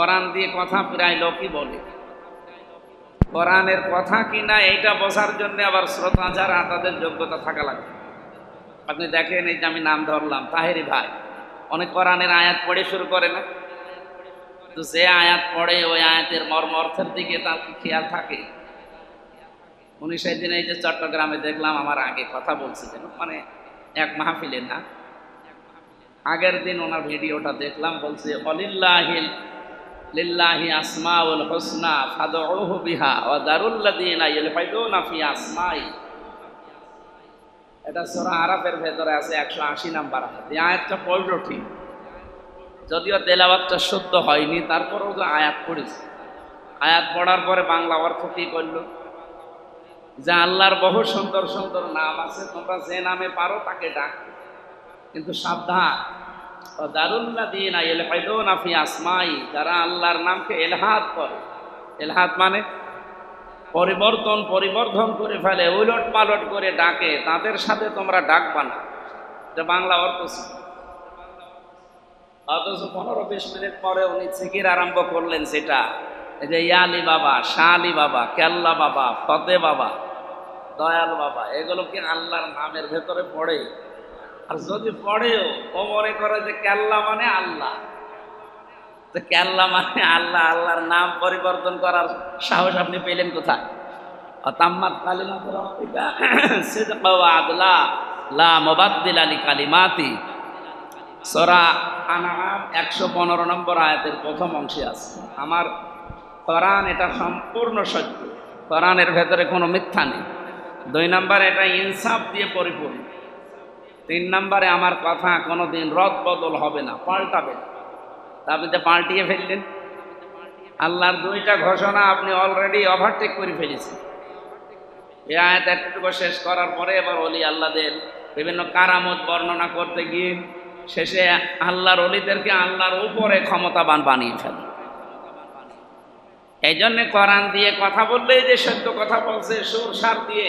কোরআন দিয়ে কথা প্রায় লোকই বলে। কোরআনের কথা কি না, এইটা বোঝার জন্য আবার শ্রোতা যারা তাদের যোগ্যতা থাকা লাগবে আপনি দেখেন এই যে আমি নাম ধরলাম, তাহেরি ভাই। অনেক কোরআনের আয়াত পড়ে শুরু করে না? তো যে আয়াত পড়ে, ওই আয়াতের মর্ম অর্থের দিকে তার খেয়াল থাকে? উনি সেদিন এই যে চট্টগ্রামে দেখলাম, আমার আগে কথা বলছিলেন মানে এক মাহফিলে না। আগের দিন ওনার ভিডিওটা দেখলাম, বলছে, অলিল্লাহিল লিল্লাহি আসমাউল হোসনা ফাদউহু বিহা ওয়া আসমাই। এটা সূরা আরাফের ভেতরে আছে 180 নাম্বার আয়াত। এই আয়াতটা পড়ল ঠিক। যদিও তেলাওয়াতটা শুদ্ধ হয়নি, তারপরেও তো আয়াত পড়েছে। আয়াত পড়ার পরে বাংলা অর্থ কি করল যে আল্লাহর বহু সুন্দর সুন্দর নাম আছে, তোমরা যে নামে পারো তাকে ডাক। কিন্তু সাবধান যারা আল্লাহর নামকে করে। মানে পরিবর্তন করে ফেলে, উলট পালট করে ডাকে, তাদের সাথে তোমরা এটা বাংলা অর্থ। অথচ পনেরো বিশ মিনিট পরে উনি জিকির আরম্ভ করলেন সেটা যে ইয়ালি বাবা শাহ বাবা, কেল্লা বাবা, ফতে বাবা, দয়াল বাবা, এগুলো কি আল্লাহর নামের ভেতরে পড়ে? আর যদি পড়েও ও মনে করে যে কেল্লা মানে আল্লাহ, তো কেল্লা মানে আল্লাহ, আল্লাহর নাম পরিবর্তন করার সাহস আপনি পেলেন কোথায়? অতাম্মাত কালিমা সিদকা ওয়া আদলা, লা মুবাদদিল আলি কালিমাতি। সূরা আনআম 115 নম্বর আয়াতের প্রথম অংশে আছে। আমার কোরআন এটা সম্পূর্ণ সত্য। কোরআনের ভেতরে কোনো মিথ্যা নেই। দুই নম্বর, এটা ইনসাফ দিয়ে পরিপূর্ণ। তিন নম্বরে আমার কথা কোনোদিন রদ বদল হবে না, পাল্টাবে না। আপনি তো পাল্টিয়ে ফেললেন। আল্লাহর দুইটা ঘোষণা আপনি অলরেডি ওভারটেক করে ফেলেছেন। এই আয়াত একটুকু শেষ করার পরে এবার অলি আল্লাহদের বিভিন্ন কারামত বর্ণনা করতে গিয়ে শেষে আল্লাহর অলিদেরকে আল্লাহর উপরে ক্ষমতাবান বানিয়ে ফেলে। এই জন্যে কোরআন দিয়ে কথা বললেই যে সত্য কথা বলছে, সুর সার দিয়ে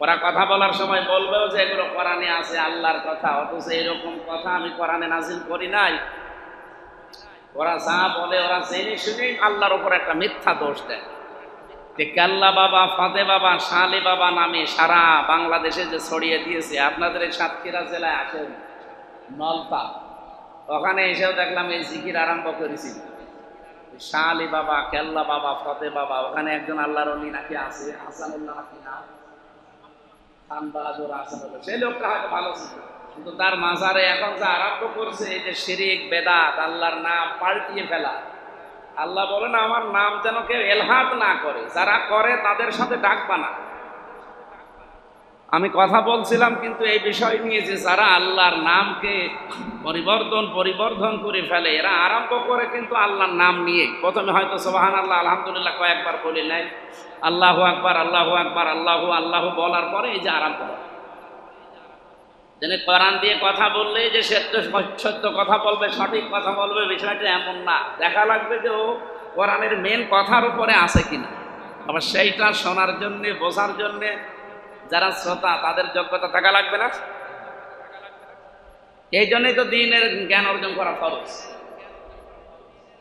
ওরা কথা বলার সময় বলবেও যে এগুলো কোরআনে আছে, আল্লাহর কথা। অথচ এরকম কথা আমি কোরআনে নাজিল করি নাই। ওরা যা বলে, ওরা জেনে শুনেই আল্লাহর উপর একটা মিথ্যা দোষ দেয়। যে কাল্লা বাবা, ফাতে বাবা, শালি বাবা নামে সারা বাংলাদেশে যে ছড়িয়ে দিয়েছে, আপনাদের এই সাতক্ষীরা জেলায় আসেন নলতা। ওখানে এসেও দেখলাম এই জিকির আরম্ভ করেছি। শালি বাবা, কেল্লা বাবা, ফতে বাবা, ওখানে একজন আল্লাহর নাকি আছে, হাসানুল্লাহ নাকি না? খান বাহাদুর আসানুল্লাহ সেই লোকটা হয়তো ভালো ছিল, কিন্তু তার মাজারে এখন যা আরম্ভ করছে, এই যে শিরিক, বেদাত, আল্লাহর নাম পাল্টিয়ে ফেলা। আল্লাহ বলেন, আমার নাম যেন কেউ এলহাত না করে, যারা করে তাদের সাথে ডাকবা না। আমি কথা বলছিলাম কিন্তু এই বিষয় নিয়ে যে যারা আল্লাহর নামকে পরিবর্তন, পরিবর্ধন করে ফেলে, এরা আরম্ভ করে কিন্তু আল্লাহর নাম নিয়ে। প্রথমে হয়তো সোহান আল্লাহ আলহামদুলিল্লাহ কয়েকবার বলে নেয় আল্লাহু আকবার আল্লাহু আকবার, আল্লাহু আল্লাহু বলার পরে এই যে আরম্ভ যিনি কোরআন দিয়ে কথা বললে যে সত্য সত্য কথা বলবে, সঠিক কথা বলবে, বিষয়টা এমন না। দেখা লাগবে যে ও কোরআনের মেন কথার উপরে আছে কিনা। আবার সেইটা শোনার জন্যে, বোঝার জন্যে যারা শ্রোতা, তাদের যোগ্যতা থাকা লাগবে না? এই জন্যই তো দিনের জ্ঞান অর্জন করা খরচ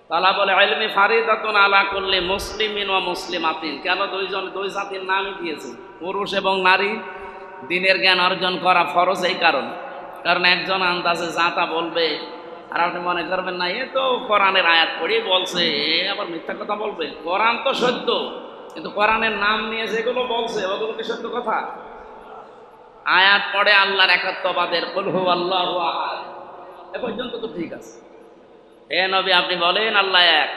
তালা বলে আলমি ফারিদাতুন আলা করলে মুসলিমিন ও মুসলিমাতিন। কেন দুইজন দুই জাতির নামই দিয়েছে? পুরুষ এবং নারী। দিনের জ্ঞান অর্জন করা ফরজ এই কারণ। কারণ একজন আন্দাজে যাতা বলবে, আর আপনি মনে করবেন না, এ তো কোরআনের আয়াত পড়ে বলছে, এ আবার মিথ্যা কথা বলবে। কোরআন তো সত্য। কিন্তু কোরআনের নাম নিয়ে যেগুলো বলছে ওগুলো কি সত্য কথা? আয়াত পড়ে আল্লাহর একাত্মবাদের বলহু আল্লাহ এ পর্যন্ত তো ঠিক আছে। এ নবী আপনি বলেন, আল্লাহ এক।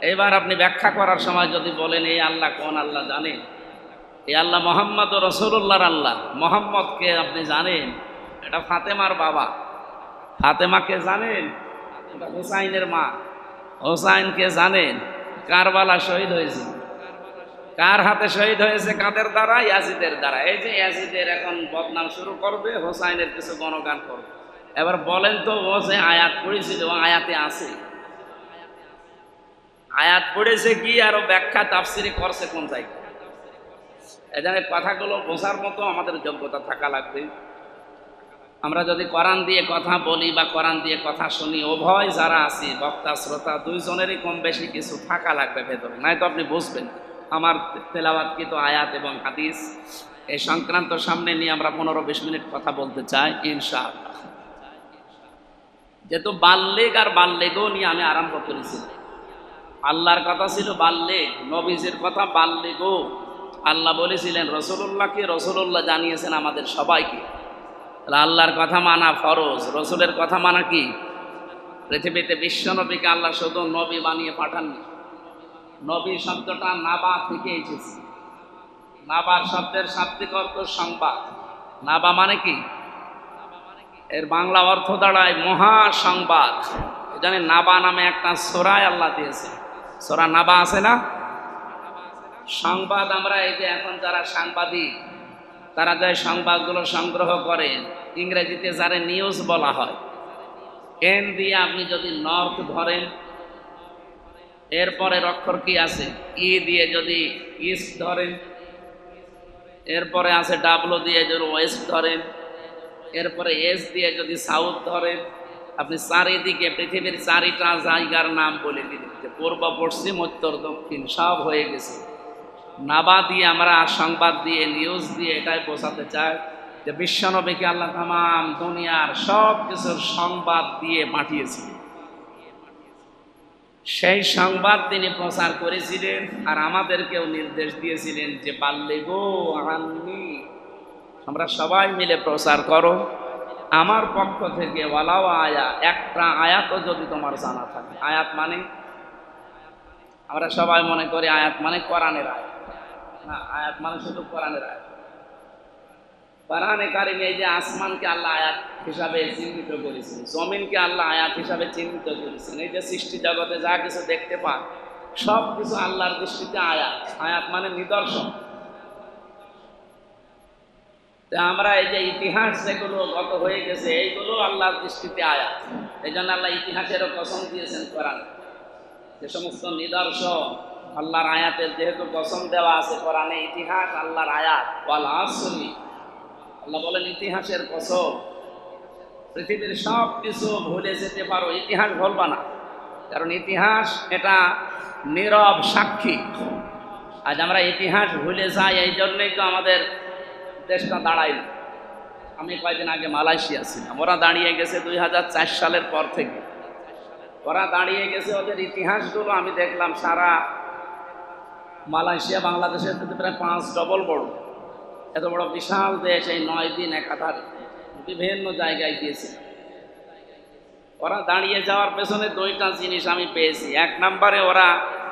এবার আপনি ব্যাখ্যা করার সময় যদি বলেন, এই আল্লাহ কোন আল্লাহ জানেন এই আল্লাহ মোহাম্মদ ও রসুল্লাহর আল্লাহ। মোহাম্মদকে আপনি জানেন, এটা ফাতেমার বাবা। ফাতেমাকে জানেন, এটা হুসাইনের মা। হোসাইনকে জানেন, কারবালা শহীদ হয়েছে। কার হাতে শহীদ হয়েছে, কাদের দ্বারা? ইয়াজিদের দ্বারা। এই যে ইয়াজিদের এখন বদনাম শুরু করবে, হোসাইনের কিছু গণগান করবে। এবার বলেন তো, ও যে আয়াত পড়েছিল আয়াতে আছে? আয়াত পড়েছে কি আর ব্যাখ্যা তাফসিরে করছে কোন জায়গায়? এখানে কথাগুলো বোঝার মতো আমাদের যোগ্যতা থাকা লাগবে। আমরা যদি কোরআন দিয়ে কথা বলি বা কোরআন দিয়ে কথা শুনি, উভয় যারা আছি, বক্তা, শ্রোতা, দুইজনেরই কম বেশি কিছু থাকা লাগবে ভেতরে। নাই তো আপনি বুঝবেন। আমার তেলাওয়াতকৃত আয়াত এবং হাদিস, এই সংক্রান্ত সামনে নিয়ে আমরা পনেরো বিশ মিনিট কথা বলতে চাই, ইনশাআল্লাহ। যেহেতু বাল্যেগ আর বাল্যেগও নিয়ে আমি আরম্ভ করেছি। আল্লাহর কথা ছিল বাল্যেগ নবীজের কথা বাল্যেগও আল্লাহ বলেছিলেন রসুল্লাহকে রসুল্লাহ জানিয়েছেন আমাদের সবাইকে। তাহলে আল্লাহর কথা মানা ফরজ, রসুলের কথা মানা কি? পৃথিবীতে বিশ্ব নবীকে আল্লাহ শুধু নবী বানিয়ে পাঠাননি। নবী শব্দটা নাবা থেকে এসেছে। নাবার শব্দের শাব্দিক অর্থ সংবাদ। নাবা মানে কি? এর বাংলা অর্থ দাঁড়ায় মহা সংবাদ জানি নাবা নামে একটা সোরায় আল্লাহ দিয়েছে। সোরা নাবা আছে না? সংবাদ আমরা এই যে এখন যারা সাংবাদিক, তারা যে সংবাদগুলো সংগ্রহ করেন ইংরেজিতে যারা নিউজ বলা হয়, এন দিয়ে আপনি যদি নর্থ ধরেন এরপরে অক্ষর কি আছে? ই দিয়ে যদি ইস ধরেন, এরপরে আছে ডাব্লু দিয়ে যদি ওয়েস্ট ধরেন, এরপরে এস দিয়ে যদি সাউথ ধরেন, আপনি চারিদিকে পৃথিবীর চারিটা জায়গার নাম বলে দিলেন যে পূর্ব, পশ্চিম, উত্তর, দক্ষিণ সব হয়ে গেছে। নাবা দিয়ে আমরা সংবাদ দিয়ে নিউজ দিয়ে এটাই বোঝাতে চাই যে বিশ্বনবীকে আল্লাহ তামাম দুনিয়ার সব কিছুর সংবাদ দিয়ে পাঠিয়েছিলেন। সেই সংবাদ তিনি প্রচার করেছিলেন আর আমাদেরকেও নির্দেশ দিয়েছিলেন যে পাল্লে গো আননি আমরা সবাই মিলে প্রচার করো। আমার পক্ষ থেকে ওয়ালাও আয়া, একটা আয়াতও যদি তোমার জানা থাকে। আয়াত মানে? আমরা সবাই মনে করি আয়াত মানে কোরআনের আয়াত। না, আয়াত মানে শুধু কোরআনের আয়াত। কোরআনে কারিমে এই যে আসমানকে আল্লাহ আয়াত হিসাবে চিহ্নিত করেছেন, জমিনকে আল্লাহ আয়াত হিসাবে চিহ্নিত করেছেন, এই যে সৃষ্টি জগতে যা কিছু দেখতে পান সব কিছু আল্লাহর দৃষ্টিতে আয়াত। আয়াত মানে নিদর্শন। আমরা এই যে ইতিহাস যেগুলো গত হয়ে গেছে, এইগুলো আল্লাহর দৃষ্টিতে আয়াত। এই জন্য আল্লাহ ইতিহাসেরও কসম দিয়েছেন কোরআন। যে সমস্ত নিদর্শন আল্লাহর আয়াতের যেহেতু কসম দেওয়া আছে, কোরআনে ইতিহাস আল্লাহর আয়াত। ওয়াল আসরি আল্লাহ বলেন, ইতিহাসের কসম, পৃথিবীর সব কিছু ভুলে যেতে পারো, ইতিহাস ভুলবা না। কারণ ইতিহাস এটা নীরব সাক্ষী। আজ আমরা ইতিহাস ভুলে যাই, এই জন্যই তো আমাদের দেশটা দাঁড়াই না আমি কয়েকদিন আগে মালয়েশিয়া ছিলাম। ওরা দাঁড়িয়ে গেছে দুই হাজার চার সালের পর থেকে। ওরা দাঁড়িয়ে গেছে, ওদের ইতিহাসগুলো আমি দেখলাম সারা মালয়েশিয়া, বাংলাদেশের প্রায় পাঁচ ডবল বড় এত বড় বিশাল দেশ এই নয় দিন একাধারে বিভিন্ন জায়গায় গিয়েছে। ওরা দাঁড়িয়ে যাওয়ার পেছনে দুইটা জিনিস আমি পেয়েছি। এক নম্বরে ওরা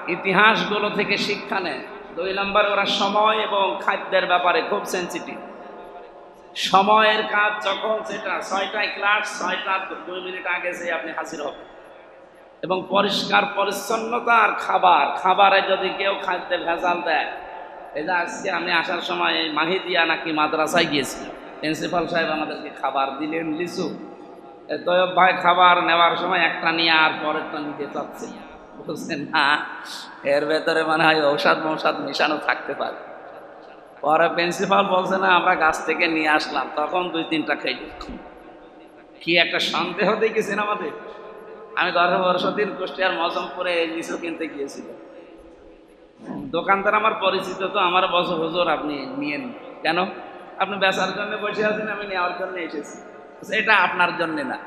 ইতিহাসগুলো থেকে শিক্ষা নেয়। দুই নম্বরে ওরা সময় এবং খাদ্যের ব্যাপারে খুব সেন্সিটিভ সময়ের কাজ যখন সেটা ছয়টায় ক্লাস ছয়টা দুই মিনিট আগে যে আপনি হাজির হবেন। এবং পরিষ্কার, পরিচ্ছন্নতার খাবার, খাবারে যদি কেউ খাদ্যে ভেজাল দেয় এই যে আজকে আমি আসার সময় এই মাহিদিয়া নাকি মাদ্রাসায় গিয়েছিলাম। প্রিন্সিপাল সাহেব আমাদেরকে খাবার দিলেন লিচু তয়ব ভাই, খাবার নেওয়ার সময় একটা নিয়ে আর পরেরটা নিতে চাচ্ছে বলছেন না, এর ভেতরে মানে হয় ঔষধ মৌষাদ মেশানো থাকতে পারে। পরে প্রিন্সিপাল বলছে, না, আমরা গাছ থেকে নিয়ে আসলাম। তখন দুই তিনটা খাই কি একটা সন্দেহ দেখেছেন আমাদের? আমি গত বর্ষ দিন কুষ্টিয়ার মজমপুরে লিচু কিনতে গিয়েছিলাম। দোকানদার আমার পরিচিত তো, আমার বস, হুজুর, আপনি নিয়েন। কেন? আপনি বেচার জন্য বসে আছেন, আমি নেওয়ার জন্য এসেছি। এটা আপনার জন্য না।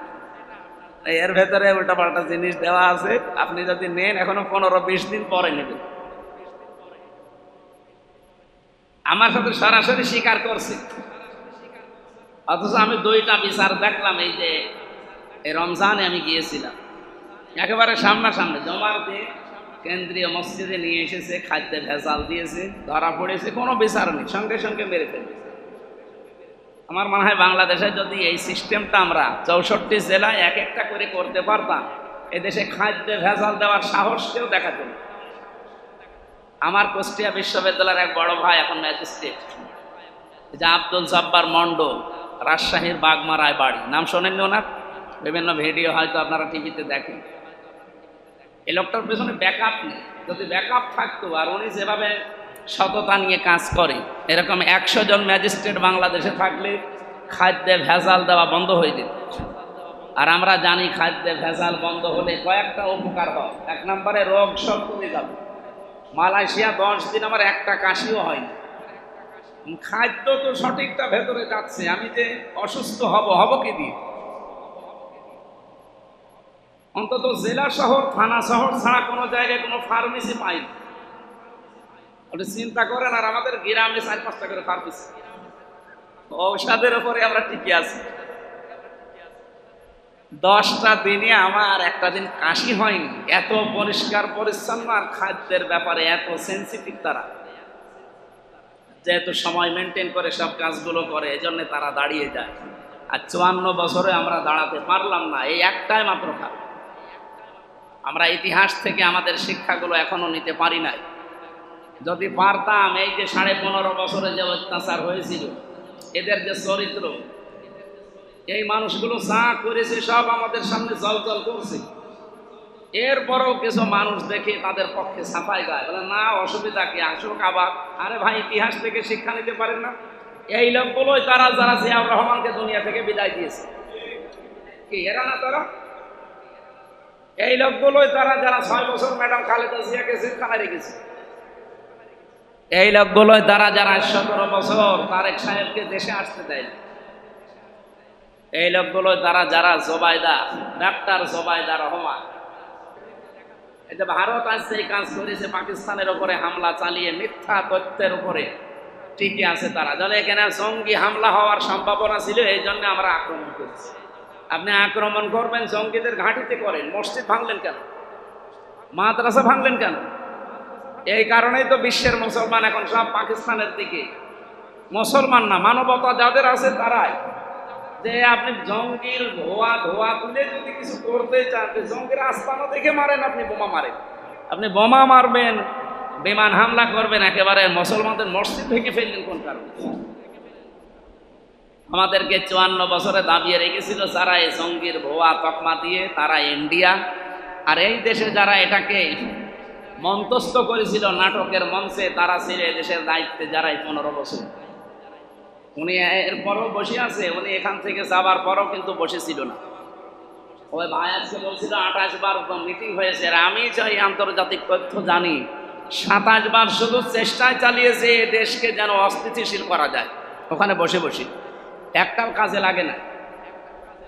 এর ভেতরে উল্টা পাল্টা জিনিস দেওয়া আছে। আপনি যদি নেন, এখনও পনেরো বিশ দিন পরে নেবেন। আমার সাথে সরাসরি স্বীকার করছে। অথচ আমি দুইটা বিচার দেখলাম, এই যে এই রমজানে আমি গিয়েছিলাম। একেবারে সামনাসামনি জমাতে কেন্দ্রীয় মসজিদে নিয়ে এসেছে খাদ্যে ভেজাল দিয়েছে, ধরা পড়েছে, কোনো বিচার নেই, সঙ্গে সঙ্গে মেরে ফেলেছে। আমার মনে হয় বাংলাদেশে যদি এই সিস্টেমটা আমরা চৌষট্টি জেলায় এক একটা করে করতে পারতাম, এদেশে খাদ্যে ভেজাল দেওয়ার সাহস কেউ দেখাতো আমার কুষ্টিয়া বিশ্ববিদ্যালয়ের এক বড় ভাই এখন ম্যাজিস্ট্রেট যে আব্দুল জব্বার মন্ডল, রাজশাহীর বাগমারায় বাড়ি। নাম শোনেননি ওনার? বিভিন্ন ভিডিও হয়তো আপনারা টিভিতে দেখেন। এই লোকটার পেছনে ব্যাকআপ নেই। যদি ব্যাকআপ থাকতো আর উনি যেভাবে সততা নিয়ে কাজ করে, এরকম একশো জন ম্যাজিস্ট্রেট বাংলাদেশে থাকলে খাদ্যে ভেজাল দেওয়া বন্ধ হয়ে যেত। আর আমরা জানি খাদ্যে ভেজাল বন্ধ হলে কয়েকটা উপকার হয়। এক নম্বরে রোগ সব কমে যাবে। মালয়েশিয়া দশ দিন আমার একটা কাশিও হয়নি। খাদ্য তো সঠিকটা ভেতরে যাচ্ছে। আমি যে অসুস্থ হব হব কি দিয়ে? অন্তত জেলা শহর, থানা শহর ছাড়া কোনো জায়গায় কোনো ফার্মেসি পাই ওটা চিন্তা করেন, আর আমাদের গ্রামে চার পাঁচটা করে ফার্মেসি ঔষধের উপরে আমরা টিকে আছি। দশটা দিনে আমার একটা দিন কাশি হয়নি। এত পরিষ্কার, পরিচ্ছন্ন, আর খাদ্যের ব্যাপারে এত সেন্সিটিভ তারা। যেহেতু সময় মেনটেন করে সব কাজগুলো করে এই জন্য তারা দাঁড়িয়ে যায়। আর চুয়ান্ন বছরে আমরা দাঁড়াতে পারলাম না। এই একটাই মাত্র কারণ। আমরা ইতিহাস থেকে আমাদের শিক্ষাগুলো এখনও নিতে পারি নাই। যদি পারতাম, এই যে সাড়ে পনেরো বছরে যে অত্যাচার হয়েছিল, এদের যে চরিত্র, এই মানুষগুলো যা করেছে, সব আমাদের সামনে জল জল করছে। এরপরও কিছু মানুষ দেখে তাদের পক্ষে সাফাই গায়, বলে, না, অসুবিধা কি? আসুক আবার। আরে ভাই, ইতিহাস থেকে শিক্ষা নিতে পারেন না। এই লোকগুলোই তারা, যারা জিয়াউর রহমানকে দুনিয়া থেকে বিদায় দিয়েছে। কি, এরা না তারা? এই লোকগুলোই তারা যারা ছয় বছর ম্যাডাম খালেদা জিয়াকে জেলখানায় রেখেছে। এই লোকগুলোই তারা যারা সতেরো বছর তারেক সাহেবকে দেশে আসতে দেয় এই লোকগুলো তারা যারা জোবায়দা, ডাক্তার জোবায়দা রহমান। এই যে ভারত আসছে এই কাজ করেছে, পাকিস্তানের উপরে হামলা চালিয়ে, মিথ্যা তথ্যের উপরে ঠিকই আছে তারা। যারা এখানে জঙ্গি হামলা হওয়ার সম্ভাবনা ছিল, এই জন্য আমরা আক্রমণ করছি। আপনি আক্রমণ করবেন, জঙ্গিদের ঘাঁটিতে করেন, মসজিদ ভাঙলেন কেন? মাদ্রাসা ভাঙলেন কেন? এই কারণেই তো বিশ্বের মুসলমান এখন সব পাকিস্তানের দিকে। মুসলমান না, মানবতা যাদের আছে তারাই। যে আপনি জঙ্গির ধোয়া ধোয়া তুলে যদি কিছু করতে চান জঙ্গির আস্তানা দেখে মারেন, আপনি বোমা মারেন। আপনি বোমা মারবেন, বিমান হামলা করবেন, একেবারে মুসলমানদের মসজিদ ভেঙে ফেললেন কোন কারণে? আমাদেরকে চুয়ান্ন বছরে দাবিয়ে রেখেছিল যারা এই জঙ্গির ভোয়া তকমা দিয়ে, তারা ইন্ডিয়া। আর এই দেশে যারা এটাকে মন্তস্থ করেছিল নাটকের মঞ্চে, তারা ছিল দেশের দায়িত্বে যারা এই পনেরো বছর। উনি এরপরও বসে আছে, উনি এখান থেকে যাবার পরও কিন্তু বসেছিল না। ওই ভাই আজকে বলছিল, আঠাশ বার মিটিং হয়েছে, আর আমি চাই আন্তর্জাতিক তথ্য জানি। সাতাশ বার শুধু চেষ্টায় চালিয়েছে দেশকে যেন অস্থিতিশীল করা যায়। ওখানে বসে বসে। একটাও কাজে লাগে না।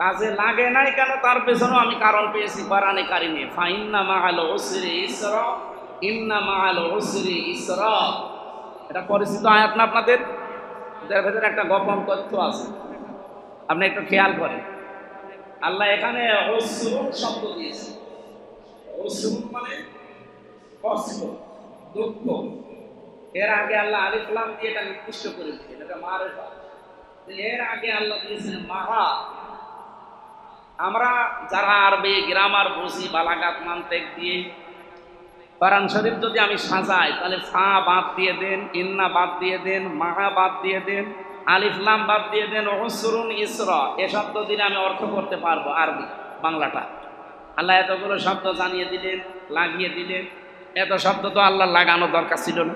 কাজে লাগে নাই কেন? তার পেছনেও আমি কারণ পেয়েছি কোরআনে কারিমে। ফাইন্না মাহাল ওসরি ইসর, ইন্না মাহাল ওসরি ইসর। এটা পরিচিত আয়াত না আপনাদের? ভেতরে একটা গোপন তথ্য আছে। আপনি একটু খেয়াল করেন। আল্লাহ এখানে শব্দ দিয়েছে। মানে কষ্ট, দুঃখ। এর আগে আল্লাহ আলিফলাম দিয়ে এটা নির্দিষ্ট করে দিয়েছেন এটা মারেফা এর আগে আল্লাহ দিয়েছেন মাহা আমরা যারা আরবি গ্রামার বুঝি, বালাগাত, মান্তেক দিয়ে, কোরআন শরীফ যদি আমি সাজাই, তাহলে ফা বাদ দিয়ে দেন, ইন্না বাদ দিয়ে দেন মাহা বাদ দিয়ে দেন আলিফলাম বাদ দিয়ে দেন অহসরুন ইসর, এ শব্দ দিলে আমি অর্থ করতে পারব আরবি, বাংলাটা। আল্লাহ এতগুলো শব্দ জানিয়ে দিলেন, লাগিয়ে দিলেন, এত শব্দ তো আল্লাহ লাগানো দরকার ছিল না।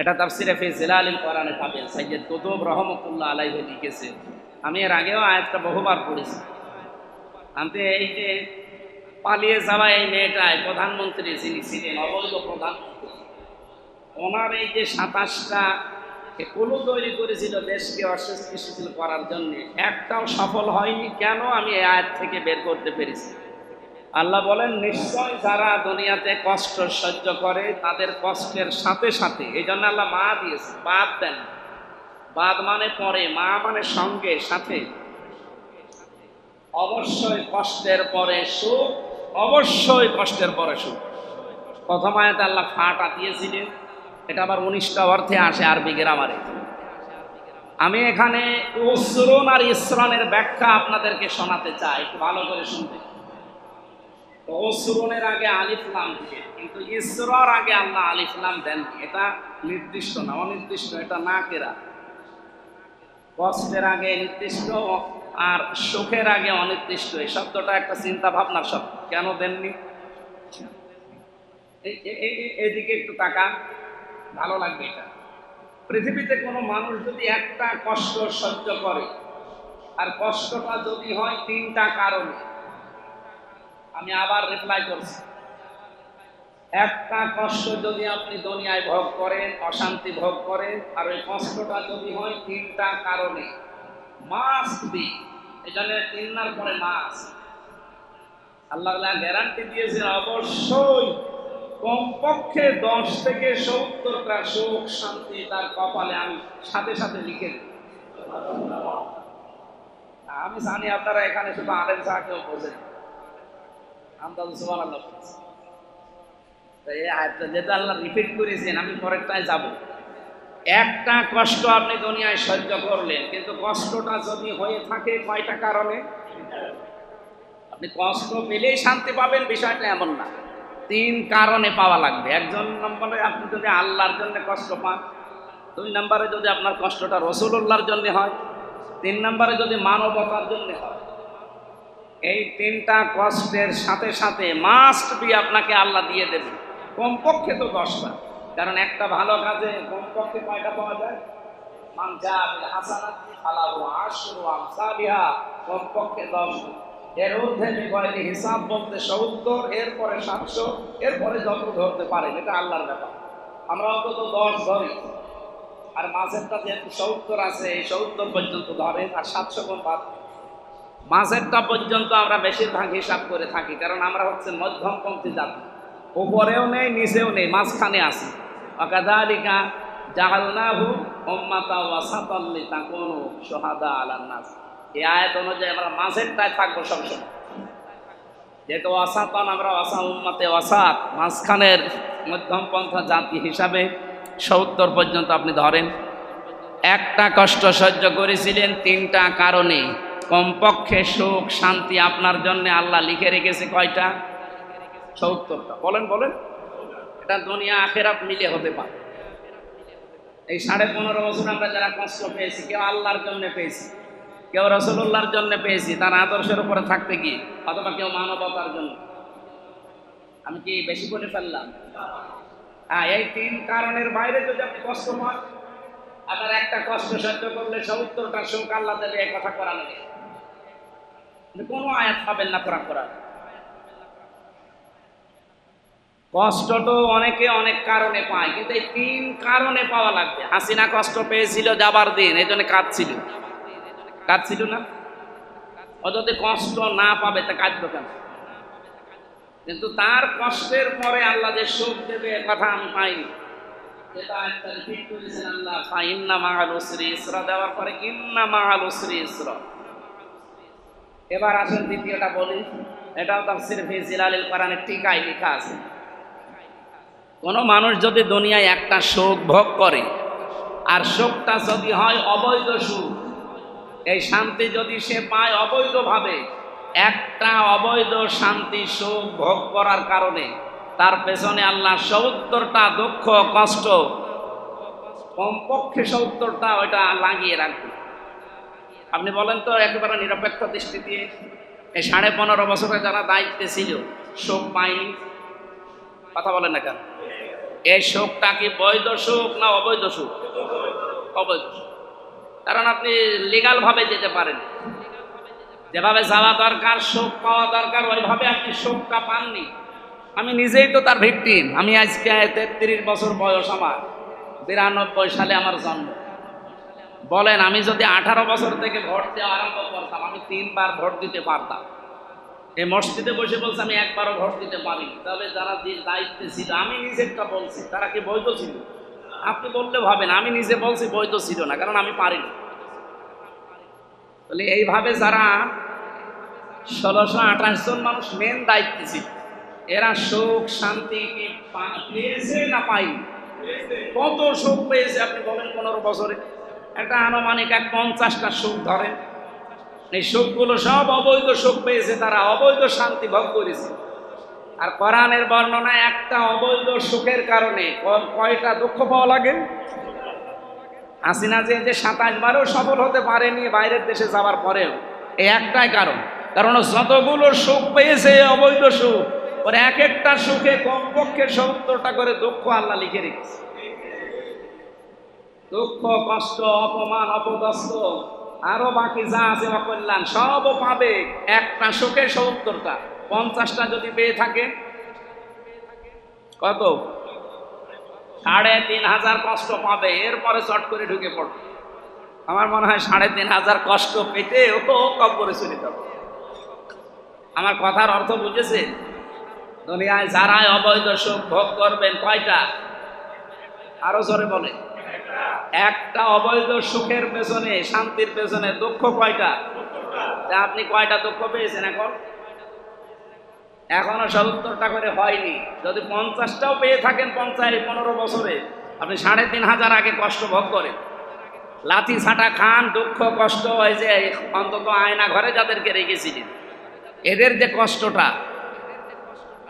এটা তার সিরেফে জেলালিল কোরআনে পাবেন। সাইয়দ কুতুব রহমতুল্লাহ আলাইহে লিখেছে। আমি এর আগেও আয়াতটা বহুবার পড়েছি। আনতে এই যে পালিয়ে যাওয়া এই মেয়েটাই প্রধানমন্ত্রী যিনি ছিলেন, অবৈধ প্রধানমন্ত্রী ওনার এই যে সাতাশটা কুলু তৈরি করেছিল, দেশকে অস্থিতিশীল করার জন্য, একটাও সফল হয়নি। কেন আমি এই আয়াত থেকে বের করতে পেরেছি? আল্লাহ বলেন, নিশ্চয় যারা দুনিয়াতে কষ্ট সহ্য করে, তাদের কষ্টের সাথে সাথে এই জন্য আল্লাহ মা দিয়েছে, বাদ দেন। বাদ মানে পরে, মা মানে সঙ্গে, সাথে। অবশ্যই কষ্টের পরে সুখ, অবশ্যই কষ্টের পরে সুখ। প্রথম আয়াতে আল্লাহ ফাটা দিয়েছিলেন। এটা আবার উনিশটা অর্থে আসে আরবি গ্রামারে। আমি এখানে উসরুন আর ইসরনের ব্যাখ্যা আপনাদেরকে শোনাতে চাই, একটু ভালো করে শুনতে। অসুরনের আগে আলিফলাম দিয়ে, কিন্তু ইসরর আগে আল্লাহ আলিফলাম দেন এটা নির্দিষ্ট না, অনির্দিষ্ট, এটা না কেরা? কষ্টের আগে নির্দিষ্ট আর সুখের আগে অনির্দিষ্ট, এই শব্দটা একটা চিন্তা ভাবনার শব্দ। কেন দেননি? এই- একটু তাকা ভালো লাগবে এটা। পৃথিবীতে কোনো মানুষ যদি একটা কষ্ট সহ্য করে, আর কষ্টটা যদি হয় তিনটা কারণে আমি আবার রিপ্লাই করছি। একটা কষ্ট যদি আপনি দুনিয়ায় ভোগ করেন, অশান্তি ভোগ করেন, আর ওই কষ্টটা যদি হয় তিনটা কারণে মাস বি এই জন্য তিনটার পরে মাস আল্লাহ গ্যারান্টি দিয়েছেন, অবশ্যই কমপক্ষে দশ থেকে সত্তরটা সুখ শান্তি তার কপালে আমি সাথে সাথে লিখে আমি জানি আপনারা এখানে শুধু আলেম সাহাকেও বোঝেন। আন্দাজ সুবান আল্লাহ এই আয়াতটা যেটা আল্লাহ রিপিট করেছেন, আমি পরেরটায় যাব। একটা কষ্ট আপনি দুনিয়ায় সহ্য করলেন, কিন্তু কষ্টটা যদি হয়ে থাকে কয়টা কারণে? আপনি কষ্ট পেলেই শান্তি পাবেন, বিষয়টা এমন না। তিন কারণে পাওয়া লাগবে। একজন নম্বরে আপনি যদি আল্লাহর জন্য কষ্ট পান, দুই নম্বরে যদি আপনার কষ্টটা রসুল্লাহর জন্য হয়, তিন নম্বরে যদি মানবতার জন্য হয় এই তিনটা কষ্টের সাথে সাথে মাস্ট বি আপনাকে আল্লাহ দিয়ে দেবে কমপক্ষে তো দশটা। কারণ একটা ভালো কাজে কমপক্ষে কয়টা পাওয়া যায়? কমপক্ষে বিগয়রি হিসাব এরপরে সাতশো, এরপরে ধরতে পারেন, এটা ব্যাপার। আমরা অন্তত দশ ধরি। আর মাঝেরটা যেহেতু সত্তর আছে, এই সত্তর পর্যন্ত ধরেন, আর সাতশো কোন বাদ মাঝেরটা পর্যন্ত আমরা বেশিরভাগ হিসাব করে থাকি, কারণ আমরা হচ্ছে মধ্যমপন্থী জাতি। উপরেও নেই, নিচেও নেই, মাঝখানে আছি। অকাদালিকা জাহালনাহু উম্মাতা ওয়াসাতাল্লি তাকুনু শুহাদা আলান নাস। এই আয়াত অনুযায়ী আমরা মাঝেরটায় থাকব সবসময় যেহেতু অসাতন আমরা অসা উম্মাতে অসাত মাঝখানের মধ্যমপন্থা জাতি হিসাবে সত্তর পর্যন্ত আপনি ধরেন। একটা কষ্ট সহ্য করেছিলেন, তিনটা কারণে। কমপক্ষে সুখ, শান্তি আপনার জন্য আল্লাহ লিখে রেখেছে কয়টা? সত্তরটা বলেন বলেন। এটা দুনিয়া, আখেরাত মিলে হতে পারে। এই সাড়ে পনেরো বছর আমরা যারা কষ্ট পেয়েছি, কেউ আল্লাহর জন্য পেয়েছি, কেউ রসুল্লাহর জন্য পেয়েছি, তার আদর্শের উপরে থাকতে গিয়ে, অথবা কেউ মানবতার জন্য। আমি কি বেশি করে ফেললাম? হ্যাঁ এই তিন কারণের বাইরে যদি আপনি কষ্ট পান আপনার একটা কষ্ট সহ্য করলে সত্তরটা সুখ আল্লাহ দেবে কথা করা নেই কোনো আয়াত পাবেন না করা করা কষ্ট তো অনেকে অনেক কারণে পায়, কিন্তু এই তিন কারণে পাওয়া লাগবে। হাসিনা কষ্ট পেয়েছিল যাবার দিন, এই জন্য কাঁদছিল। কাঁদছিল না? যদি কষ্ট না পাবে তা কাঁদবে কেন? কিন্তু তার কষ্টের পরে আল্লাহ যে সুখ দেবে কথা আমি পাইনি। আল্লাহ ফাইন্না মাহাল ইসরা দেওয়ার পরে ইন্না মাহাল ইসরা। এবার আসেন দ্বিতীয়টা বলি। এটাও তার সিরফি জিলালিল কোরআনের টিকায় লেখা আছে। কোনো মানুষ যদি দুনিয়ায় একটা শোক ভোগ করে, আর শোকটা যদি হয় অবৈধ সুখ, এই শান্তি যদি সে পায় অবৈধভাবে, একটা অবৈধ শান্তি সুখ ভোগ করার কারণে তার পেছনে আল্লাহ সত্তরটা দুঃখ, কষ্ট, কমপক্ষে সত্তরটা ওইটা লাগিয়ে রাখবে। আপনি বলেন তো একেবারে নিরপেক্ষ দৃষ্টি দিয়ে এই সাড়ে পনেরো বছরে যারা দায়িত্বে ছিল, শোক পায়নি? কথা বলেন না কেন? এই শোকটা কি বৈধ শোক না অবৈধ শোক? অবৈধ কারণ আপনি লিগালভাবে যেতে পারেন। যেভাবে যাওয়া দরকার, শোক পাওয়া দরকার, ওইভাবে আপনি শোকটা পাননি। আমি নিজেই তো তার ভিকটিম। আমি আজকে তেত্রিশ বছর বয়স আমার। বিরানব্বই সালে আমার জন্ম। বলেন, আমি যদি আঠারো বছর থেকে ভোট দেওয়া আরম্ভ করতাম, আমি তিনবার ভোট দিতে পারতাম। এই মসজিদে বসে বলছে, আমি একবারও ভোট দিতে পারিনি। তবে যারা দায়িত্বে ছিল, আমি নিজেরটা বলছি, তারা কি বৈধ ছিল? আপনি বললে ভাবেন, আমি নিজে বলছি বৈধ ছিল না, কারণ আমি পারিনি। তাহলে এইভাবে যারা ষোলোশো আঠাশ জন মানুষ মেন দায়িত্বে ছিল, এরা সুখ, শান্তি কি পেয়েছে না পাইনি কত সুখ পেয়েছে, আপনি বলেন, পনেরো বছরে। একটা আনুমানিক এক পঞ্চাশটা সুখ ধরেন এই সুখগুলো সব অবৈধ সুখ পেয়েছে, তারা অবৈধ শান্তি ভোগ করেছে। আর কোরআনের বর্ণনায় একটা অবৈধ সুখের কারণে কয়টা দুঃখ পাওয়া লাগে? হাসিনা যে যে সাতাশ বারও সফল হতে পারেনি বাইরের দেশে যাওয়ার পরেও এই একটাই কারণ। কারণ যতগুলো সুখ পেয়েছে অবৈধ সুখ, ওর এক একটা সুখে কমপক্ষে সত্তরটা করে দুঃখ আল্লাহ লিখে রেখেছে। দুঃখ, কষ্ট, অপমান, অপদস্থ, আরও বাকি যা আছে অকল্যাণ সবও পাবে। একটা সুখে সত্তরটা পঞ্চাশটা যদি পেয়ে থাকে, কত? সাড়ে তিন হাজার কষ্ট পাবে, এরপরে চট করে ঢুকে পড়বে। আমার মনে হয় সাড়ে তিন হাজার কষ্ট পেতে ও, কব্বরে চলে যাবে। আমার কথার অর্থ বুঝেছে? দুনিয়ায় যারাই অবৈধ সুখ ভোগ করবেন কয়টা? আরও জোরে বলে। একটা অবৈধ সুখের পেছনে, শান্তির পেছনে দুঃখ কয়টা? তা আপনি কয়টা দুঃখ পেয়েছেন এখন? এখনও সত্তরটা করে হয়নি। যদি পঞ্চাশটাও পেয়ে থাকেন পঞ্চাশ পনেরো বছরে, আপনি সাড়ে তিন হাজার আগে কষ্ট ভোগ করেন। লাথি ছাটা খান, দুঃখ কষ্ট হয় যে অন্তত আয়না ঘরে যাদেরকে রেখেছিলেন। এদের যে কষ্টটা,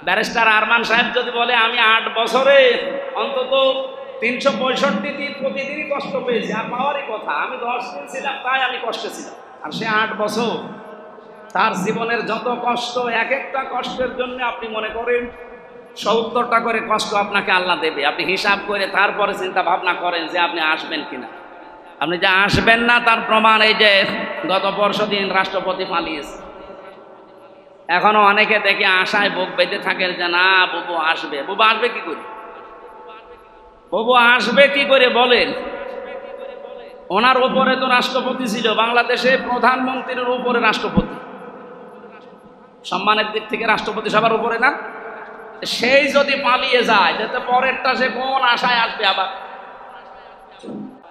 ব্যারিস্টার আরমান সাহেব যদি বলে, আমি আট বছরে অন্তত তিনশো পঁয়ষট্টি দিন প্রতিদিনই কষ্ট পেয়েছি আর পাওয়ারই কথা। আমি দশ দিন ছিলাম, তাই আমি কষ্টে ছিলাম। আর সে আট বছর, তার জীবনের যত কষ্ট এক একটা কষ্টের জন্য আপনি মনে করেন, সত্তরটা করে কষ্ট আপনাকে আল্লাহ দেবে। আপনি হিসাব করে তারপরে চিন্তা ভাবনা করেন যে আপনি আসবেন কিনা। আপনি যে আসবেন না, তার প্রমাণ এই যে গত পরশু দিন রাষ্ট্রপতি পালিয়েছে। এখনও অনেকে দেখে আশায় বুক বেঁধে থাকে যে, না, বুবু আসবে। বুবু আসবে কি করে? বুবু আসবে কি করে বলেন? ওনার উপরে তো রাষ্ট্রপতি ছিল, বাংলাদেশে প্রধানমন্ত্রীর উপরে রাষ্ট্রপতি। সম্মানের দিক থেকে রাষ্ট্রপতি সবার উপরে না? সেই যদি পালিয়ে যায় যাতে পরেরটা সে কোন আশায় আসবে আবার?